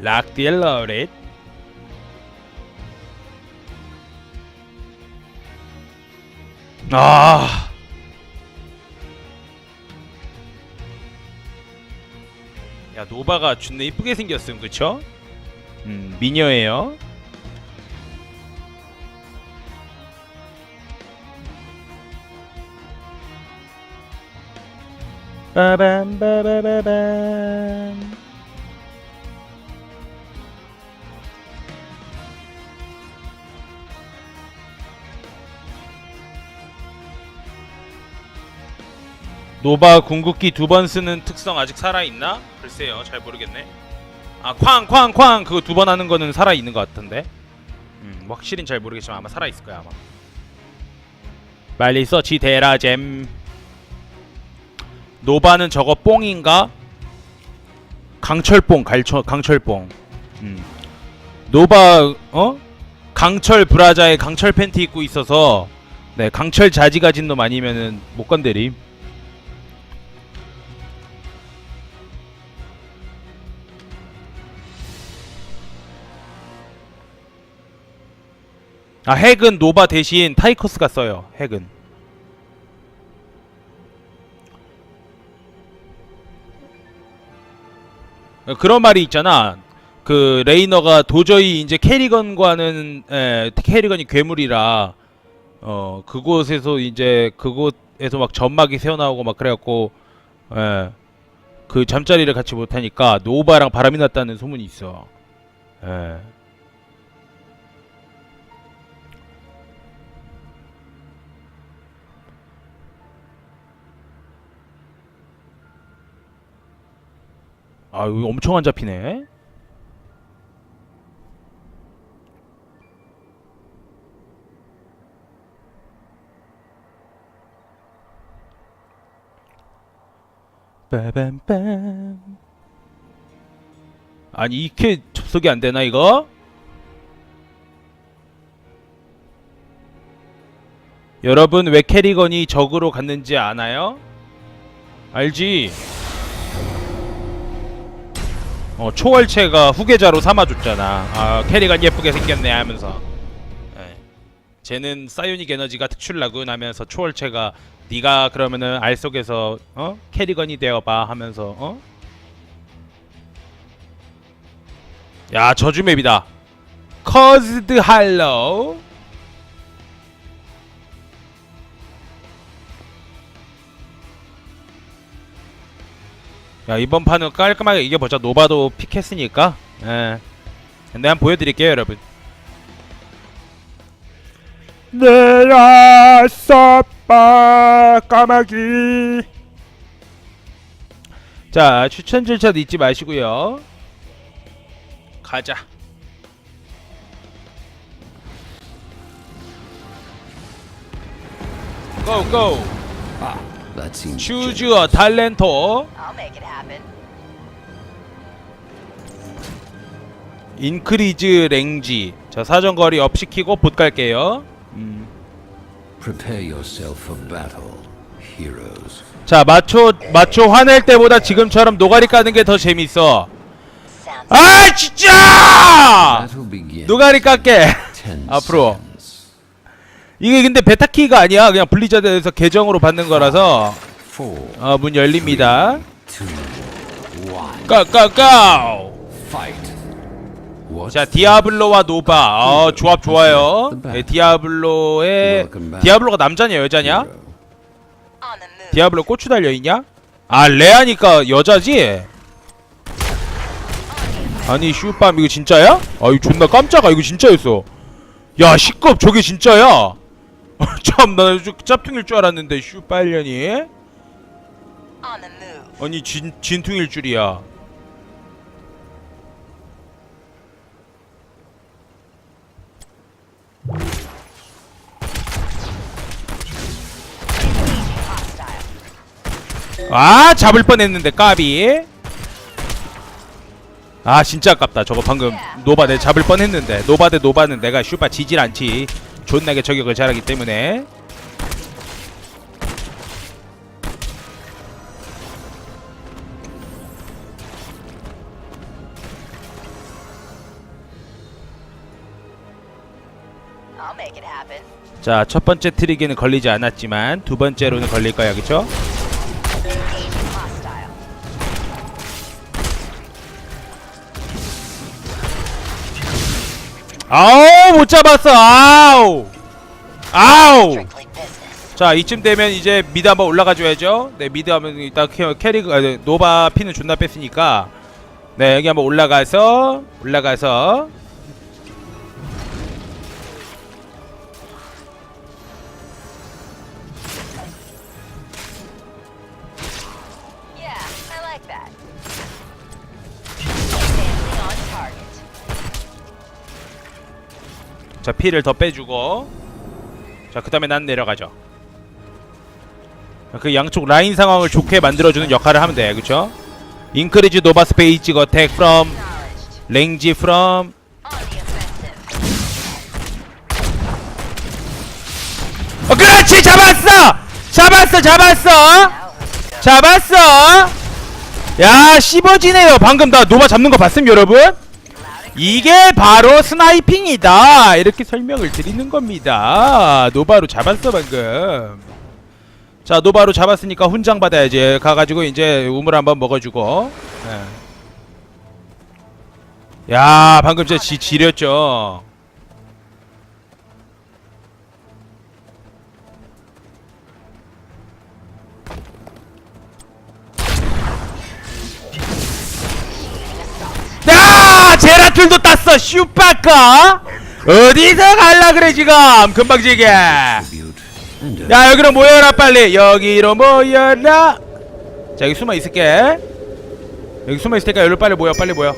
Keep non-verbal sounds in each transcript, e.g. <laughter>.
락딜러렛 아 야, 노바가 존나 이쁘게 생겼음, 그쵸? 음, 미녀예요. 빠밤 빠바바밤 노바 궁극기 두 번 쓰는 특성 아직 살아있나? 글쎄요 잘 모르겠네. 아 쾅쾅쾅! 그거 두 번 하는 거는 살아있는 것 같은데? 음 확실히 잘 모르겠지만 아마 살아있을 거야 아마. 빨리 서치 대라 잼. 노바는 저거 뽕인가? 강철뽕 갈처 강철뽕. 음. 노바 어? 강철 브라자에 강철 팬티 입고 있어서 네 강철 자지 가진 놈 아니면은 못 건드림 아 핵은 노바 대신 타이커스가 써요 핵은. 그런 말이 있잖아. 그 레이너가 도저히 이제 캐리건과는 에, 캐리건이 괴물이라 어 그곳에서 이제 그곳에서 막 점막이 새어나오고 막 그래갖고 에, 그 잠자리를 같이 못하니까 노바랑 바람이 났다는 소문이 있어. 에. 아 여기 엄청 안 잡히네 빠밤빰 아니 이렇게 접속이 안 되나 이거? 여러분 왜 캐리건이 적으로 갔는지 아나요? 알지? 어 초월체가 후계자로 삼아줬잖아. 아 캐리건 예쁘게 생겼네 하면서. 예. 쟤는 사이오닉 에너지가 특출나군 하면서 초월체가 네가 그러면은 알 속에서 어? 캐리건이 되어봐 하면서 어? 야 저주맵이다. 커즈드 할로우 야 이번 판은 깔끔하게 이겨보자. 노바도 픽했으니까. 예. 근데 한번 보여드릴게요 여러분. 쌉바 까마귀. 자 추천 절차 잊지 마시고요. 가자. 고고. That 어 it happen. 인크리즈 랭지 자 사정거리 업 시키고 봇 갈게요 음. Prepare yourself for battle, heroes. 자 마초 마초 화낼 때보다 지금처럼 노가리 까는 게 더 재밌어 아 진짜. 노가리 깎게 앞으로. 이게 근데 베타키가 아니야. 그냥 블리자드에서 계정으로 받는 거라서. 어, 문 열립니다. 까까까? 자 디아블로와 노바. 어 조합 좋아요. 네, 디아블로의 디아블로가 남자냐 여자냐. 디아블로 고추 달려있냐? 아 레아니까 여자지? 아니 슈밤 이거 진짜야? 아 이거 존나 깜짝아. 이거 진짜였어. 야 시끄럽 저게 진짜야 <laughs> 참나 짭퉁일 줄 알았는데 the move. 아니 진, 진퉁일 줄이야. 아 잡을 뻔했는데 까비. 아 진짜 아깝다. 저거 방금 노바 내 잡을 뻔했는데 노바 대 노바는 내가 슈바 지질 않지 존나게 저격을 잘하기 때문에 자, 첫 번째 트리기는 걸리지 않았지만 두 번째로는 걸릴 거야, 그쵸? 아우! 아우, 못 잡았어. 아우. 아우. 자, 이쯤 되면 이제 미드 한번 올라가 줘야죠. 네, 미드 하면 일단 캐- 캐리가 아, 네, 노바 피는 존나 뺐으니까 네, 여기 한번 올라가서 올라가서 자, 피를 더 빼주고 자, 그 다음에 난 내려가죠. 그 양쪽 라인 상황을 좋게 만들어주는 역할을 하면 돼, 그렇죠? 인크리즈 노바 스페이지 어택 from. 랭지 from. 어, 그렇지 잡았어 잡았어 잡았어 잡았어 야 씹어지네요 방금 나 노바 잡는 거 봤음 여러분 이게 바로 스나이핑이다. 이렇게 설명을 드리는 겁니다. 노바로 잡았어 방금. 자 노바로 잡았으니까 훈장 받아야지. 가가지고 이제 우물 한번 먹어주고. 예. 야 방금 진짜 지, 지렸죠 슈빠까 어디서 갈라 그래 지금? 금방지게. 야 여기로 모여라 빨리. 여기로 모여라. 자 여기 숨어 있을게. 여기 숨어 있을 테니까 여기로 빨리 모여 빨리 모여.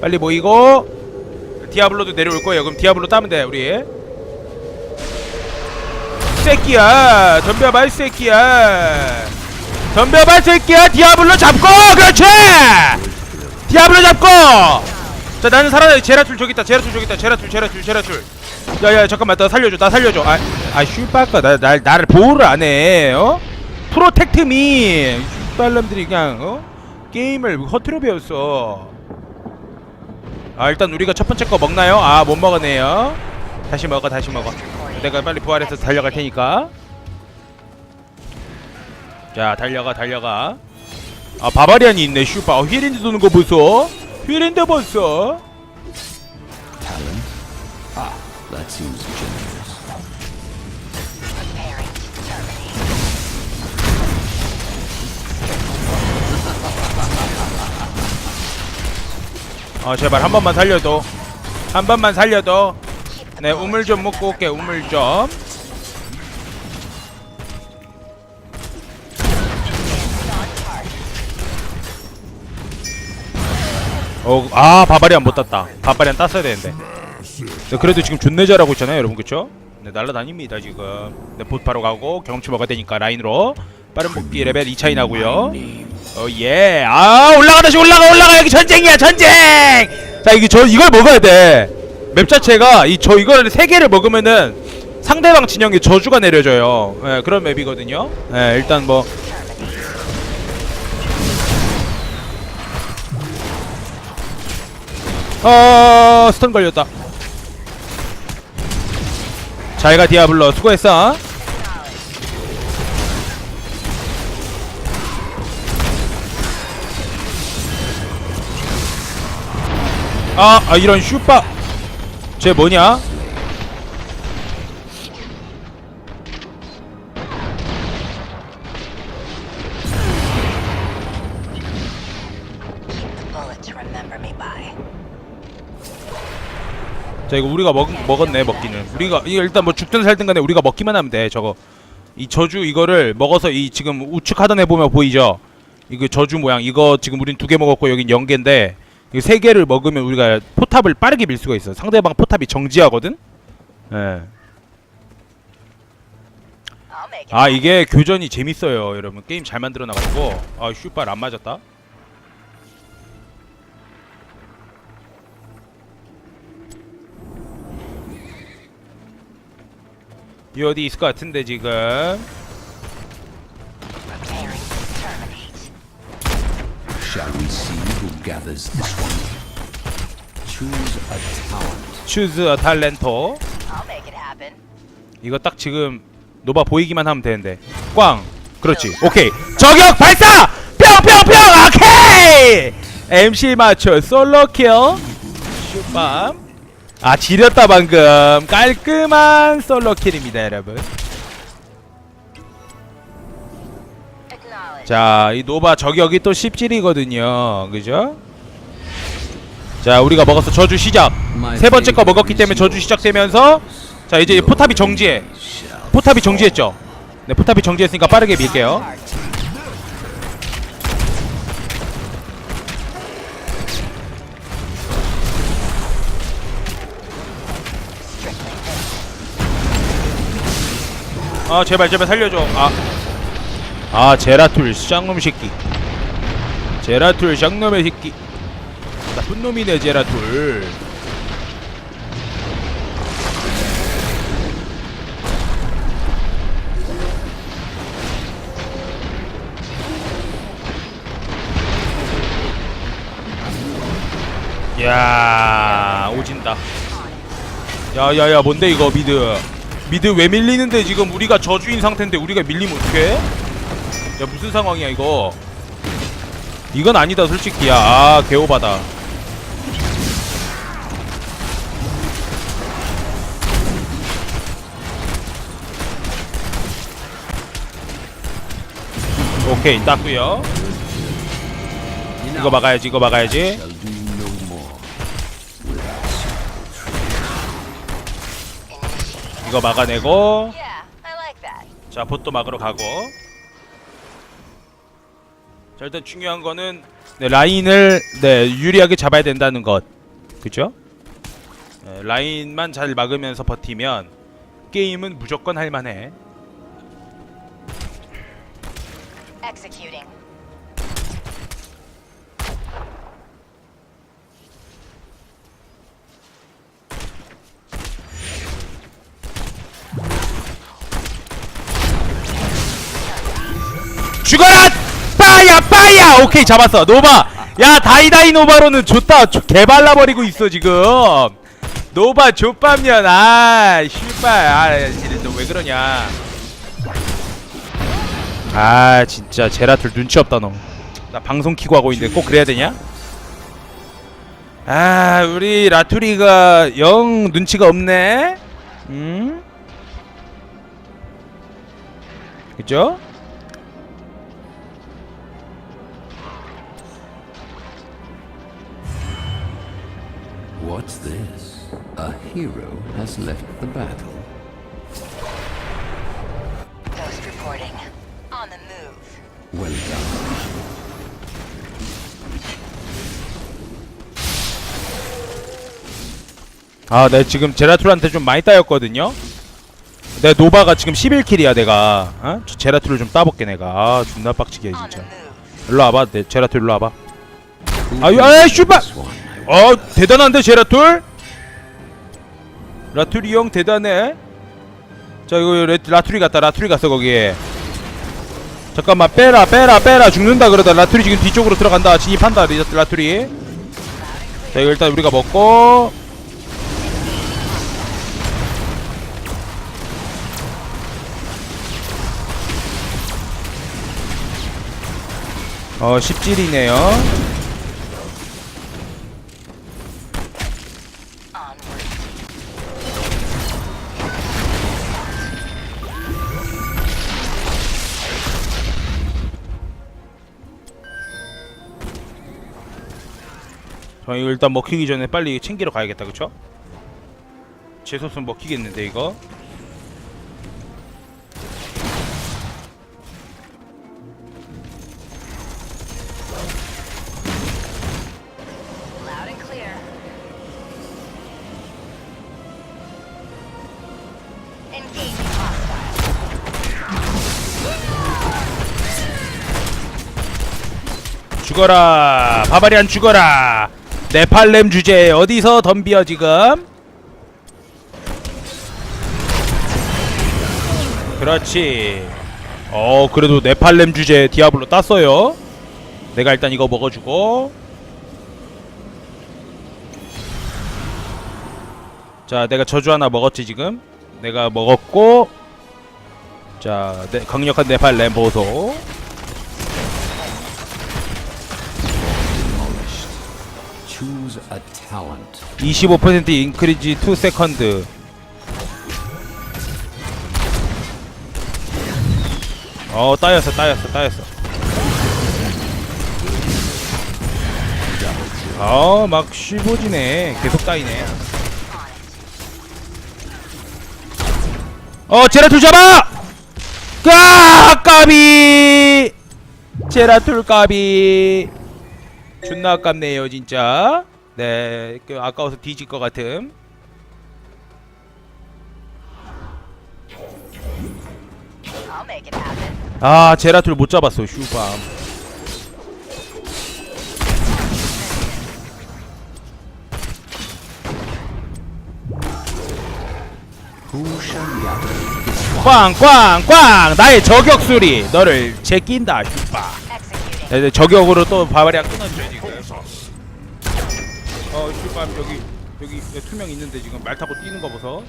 빨리 모이고. 디아블로도 내려올 거예요. 그럼 디아블로 따면 돼 우리. 새끼야 덤벼봐 이 새끼야. 덤벼봐 이 새끼야. 디아블로 잡고 그렇지! 디아블로 잡고 자 나는 살아야 제라툴 저기 있다. 제라툴 저기 있다. 제라툴 제라툴 제라툴. 야야 잠깐만. 나 살려줘. 나 살려줘. 아아 슈빠까 나날 나를 보호를 안해. 어? 프로텍트 미. 슈빨람들이 그냥 어? 게임을 허투루 배웠어. 아 일단 우리가 첫 번째 거 먹나요? 아 못 먹었네요. 다시 먹어 다시 먹어. 내가 빨리 부활해서 달려갈 테니까. 자 달려가 달려가. 아 바바리안이 있네 슈파 어, 휘린드 도는 거 보소 휘린드 봤어 talent. Ah, that seems generous. preparing to terminate. 어 제발 한 번만 살려도 한 번만 살려도 네 우물 좀 먹고 올게. 우물 좀 어, 아 바바리안 못 땄다. 바바리안 땄어야 되는데. 네, 그래도 지금 존내 잘하고 있잖아요 여러분. 그쵸? 네 날라다닙니다 지금. 네, 봇 바로 가고 경험치 먹어야 되니까 라인으로. 빠른 복귀 레벨 2차이 나고요. Name. 어예. 아 올라가 다시 올라가 올라가. 여기 전쟁이야 전쟁! 자 이게 저 이걸 먹어야 돼 맵 자체가 이 저 이걸 세 개를 먹으면은 상대방 진영에 저주가 내려져요. 예 그런 맵이거든요. 예 일단 뭐 어 스턴 걸렸다. 잘가 디아블로 수고했어. 아, 아 이런 슈퍼. 쟤 뭐냐 자 이거 우리가 먹, 먹었네 먹기는. 우리가 이거 일단 뭐 죽든 살든 간에 우리가 먹기만 하면 돼 저거. 이 저주 이거를 먹어서 이 지금 우측 하단 에 보면 보이죠? 이거 저주 모양. 이거 지금 우린 두 개 먹었고 여긴 연계인데 이거 세 개를 먹으면 우리가 포탑을 빠르게 밀 수가 있어. 상대방 포탑이 정지하거든? 예. 아 이게 교전이 재밌어요 여러분. 게임 잘 만들어 놔가지고. 아 슈발 안 맞았다 이 어디 있을 것 같은데 지금 Preparing to terminate. Shall we see who gathers this one? Choose a talent. 추즈 탤런토 I'll make it happen. 이거 딱 지금 노바 보이기만 하면 되는데 꽝 그렇지 오케이 저격 발사 뿅뿅뿅 오케이 MC 맞춰 솔로 킬 슈밤 아 지렸다 방금. 깔끔한 솔로킬입니다 여러분. 자 이 노바 저격이 또 17이거든요. 그죠? 자 우리가 먹었어. 저주 시작. 세 번째 거 먹었기 때문에 저주 시작되면서 자 이제 포탑이 정지해. 포탑이 정지했죠? 네 포탑이 정지했으니까 빠르게 밀게요 아 제발 제발 살려줘. 아, 아 제라툴 쌍놈 새끼. 제라툴 쌍놈의 새끼. 나쁜 놈이네 제라툴. 야 오진다. 야야야 뭔데 이거 미드 미드 왜 밀리는데 지금 우리가 저주인 상태인데 우리가 밀리면 어떡해? 야 무슨 상황이야 이거? 이건 아니다 솔직히. 야 아 개오바다. 오케이 땄구요. 이거 막아야지 이거 막아야지 이거 막아내고. 자 보또 막으러 가고. 자 일단 중요한 거는 네, 라인을 네 유리하게 잡아야 된다는 것. 그죠? 네, 라인만 잘 막으면서 버티면 게임은 무조건 할만해 죽어라! 빠야 빠야! 오케이 잡았어 노바 야 다이다이 노바로는 좋다 조- 개발라버리고 있어 지금 노바 좆밥년 아 씨발 아너왜 그러냐 아 진짜 제라툴 눈치 없다 너 나 방송 키고 하고 있는데 꼭 그래야 되냐? 아 우리 라투리가 영 눈치가 없네 음? 그죠? What's this? A hero has left the battle. Ghost reporting. On the move. Well done. 아, 내 지금 제라툴한테 좀 많이 따였거든요. 내 노바가 지금 11킬이야, 내가. 어? 저 제라툴을 좀 따볼게, 내가. 아, 존나 빡치게 진짜. 일로 와봐, 내 제라툴 일로 와봐. 아유, 아이, 씨발! 어, 대단한데, 제라툴? 라툴이 형 대단해. 자, 이거 레, 라툴이 갔다, 라툴이 갔어, 거기에. 잠깐만, 빼라, 빼라, 빼라. 죽는다, 그러다. 라툴이 지금 뒤쪽으로 들어간다. 진입한다, 리- 라툴이. 자, 이거 일단 우리가 먹고. 어, 10질이네요. 저 이거 일단 먹히기 전에 빨리 챙기러 가야겠다, 그쵸? 제소스 먹히겠는데, 이거? 죽어라! 바바리안 죽어라! 네팔렘 주제 어디서 덤비어 지금? 그렇지. 어, 그래도 네팔렘 주제 디아블로 땄어요. 내가 일단 이거 먹어주고. 자, 내가 저주 하나 먹었지 지금. 내가 먹었고 자 네, 강력한 네팔 램보소 Choose a talent. 25% 인크리지 2 세컨드 어 따였어 따였어 따였어. 어막 쉬워지네. 계속 따이네. 어 제라툴 잡아! 까 까비! 제라툴 까비 존나 아깝네요 진짜 네그 아까워서 뒤질 것 같음. 아 제라툴 못 잡았어 슈밤? 꽝꽝꽝 나의 저격 수리 너를 제낀다 Executing. 네, 네, 저격으로 또 바바리아 끊어줘 지금 어 슈밤 여기 여기 투명 있는데 지금 말 타고 뛰는 거 보소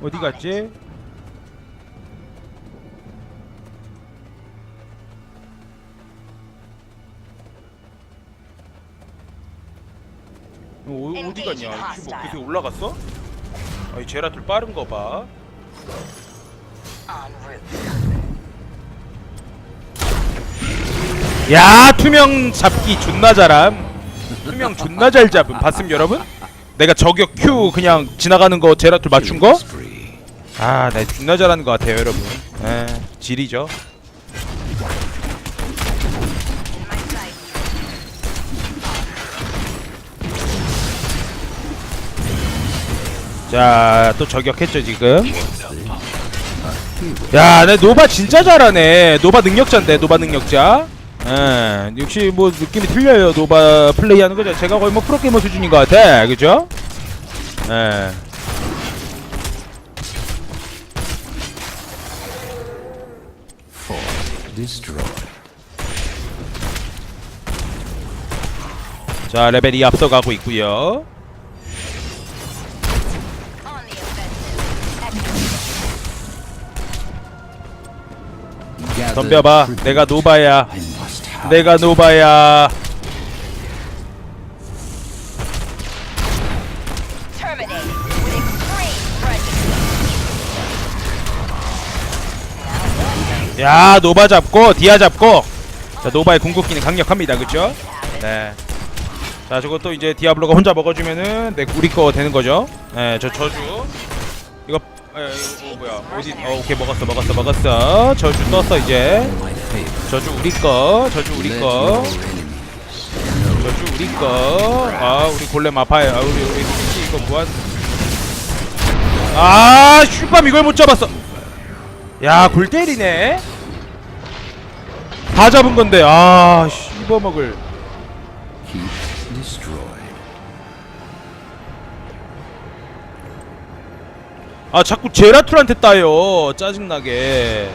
어디 갔지? 어, 어디 갔냐? 이뭐 그새 올라갔어? 아이 제라툴 빠른 거 봐. 야 투명 잡기 존나 잘함. 투명 존나 잘 잡음. 봤음 여러분? 내가 저격 Q 그냥 지나가는 거 제라툴 맞춘 거? Spree. 아, 나 존나 잘하는 것 같아요, 여러분. 에, 질이죠. 자, 또 저격했죠 지금. 야, 내 노바 진짜 잘하네. 노바 능력자인데, 노바 능력자. 예, 역시 뭐 느낌이 틀려요. 노바 플레이하는 거죠. 제가 거의 뭐 프로게이머 수준인 것 같아, 그죠? 예. 자, 레벨이 앞서가고 있고요. 덤벼봐. 내가 노바야. 내가 노바야. 야, 노바 잡고 디아 잡고. 자, 노바의 궁극기는 강력합니다. 그죠? 네. 자, 저것도 이제 디아블로가 혼자 먹어주면은 내 우리 거 되는 거죠. 네, 저 저주. 이거, 에, 이거 뭐야? 어디? 어, 오케이 먹었어, 먹었어, 먹었어. 저주 떴어 이제. 저주 우리 거, 저주 우리 거, 저주 우리 거. 아, 우리 골렘 아파요. 아, 우리 우리 스위치 이거 무한. 아, 슈밤 이걸 못 잡았어. 야, 골 때리네. 다 잡은 건데, 아, 씹어 먹을. 아 자꾸 제라툴한테 따요. 짜증나게.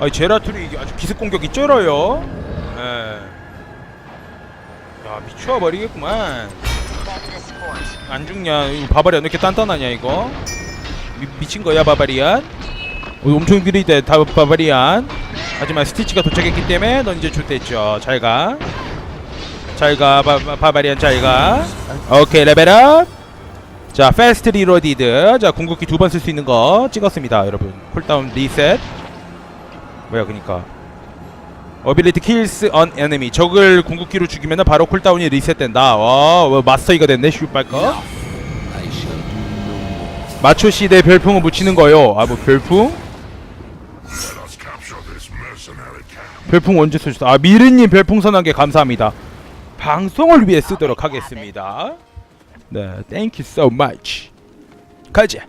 아 제라툴이 아주 기습 공격이 쩔어요. 예. 야 미쳐버리겠구만. 안 죽냐? 바바리안 왜 이렇게 단단하냐 이거? 미, 미친 거야 바바리안? 어, 엄청 느리대 다 바바리안. 하지만 스티치가 도착했기 때문에 넌 이제 좋댔죠. 잘가. 잘가 바, 바- 바바리안 잘가. 오케이 레벨업 자 패스트 리로디드. 자 궁극기 두 번 쓸 수 있는 거 찍었습니다 여러분. 쿨다운 리셋. 뭐야 그니까. 어빌리티 킬스 언 에니미. 적을 궁극기로 죽이면 바로 쿨다운이 리셋된다 와뭐 마스터이가 됐네 슈발거. 마초 시대 별풍을 묻히는 거요. 아 뭐 별풍. 별풍 언제 쓰셨어? 아 미르님 별풍 선한 게 감사합니다. 방송을 위해 쓰도록 하겠습니다 네 thank you so much 가자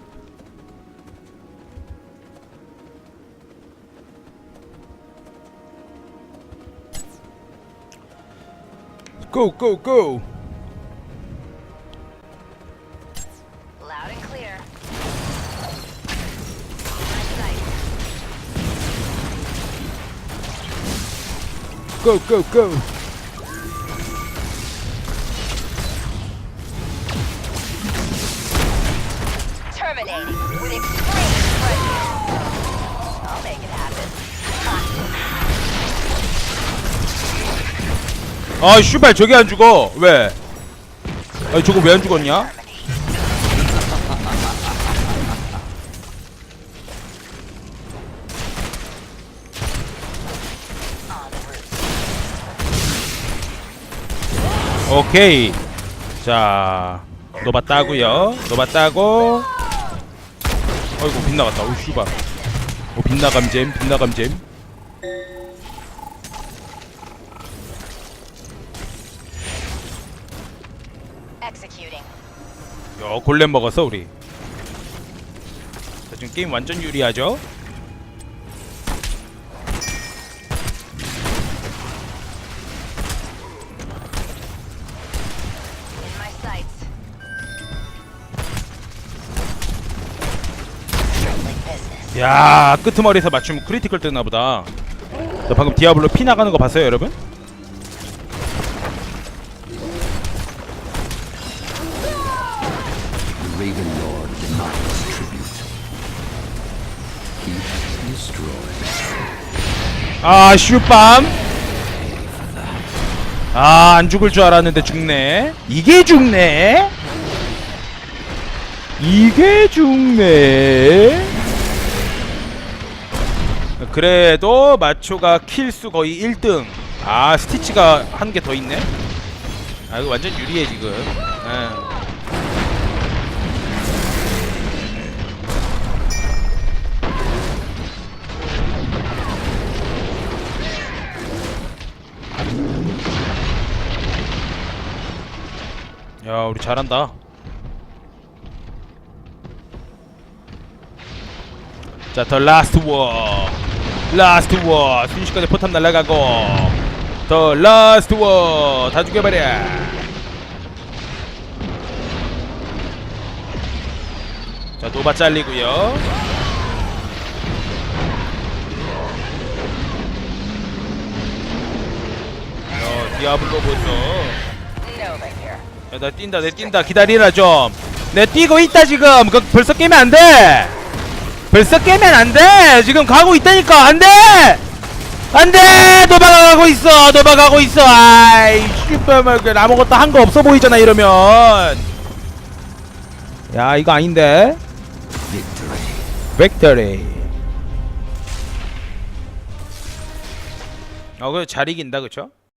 go go go Loud and clear. On my sight. 아, 씨발 저게 안 죽어. 왜? 아, 저거 왜 안 죽었냐? 오케이. 자. 노바 따고. 어이구 빗나갔다. 오 씨발. 오 빗나감잼, 빗나감잼. 야, 골렘 먹었어 우리. 자, 지금 게임 완전 유리하죠? 야, 끄트머리에서 맞추면 크리티컬 뜨나 보다. 저 방금 디아블로 피 나가는 거 봤어요, 여러분? 아, 슈빰. 아, 안 죽을 줄 알았는데 죽네. 이게 죽네. 이게 죽네. 그래도 마초가 킬수 거의 1등. 아, 스티치가 한 개 더 있네. 아, 이거 완전 유리해 지금. 예. 야, 우리 잘한다. 자, 더 라스트 워. 라스트 워. 순식간에 포탄 날아가고. 더 라스트 워. 다 죽여버려. 자, 노바 잘리고요. 어, 디아블로 보소. Nova here. 야, 나 뛴다, 내 뛴다. 기다리라 좀. 내 뛰고 있다 지금. 그 벌써 깨면 안 돼. 벌써 깨면 안 돼. 지금 가고 있다니까. 안 돼. 안 돼. 도망가고 있어. 도망가고 있어. 아이, 씨발 그 아무것도 한 거 없어 보이잖아 이러면. 야, 이거 아닌데. 벡터리. 어, 그잘 이긴다, 그쵸?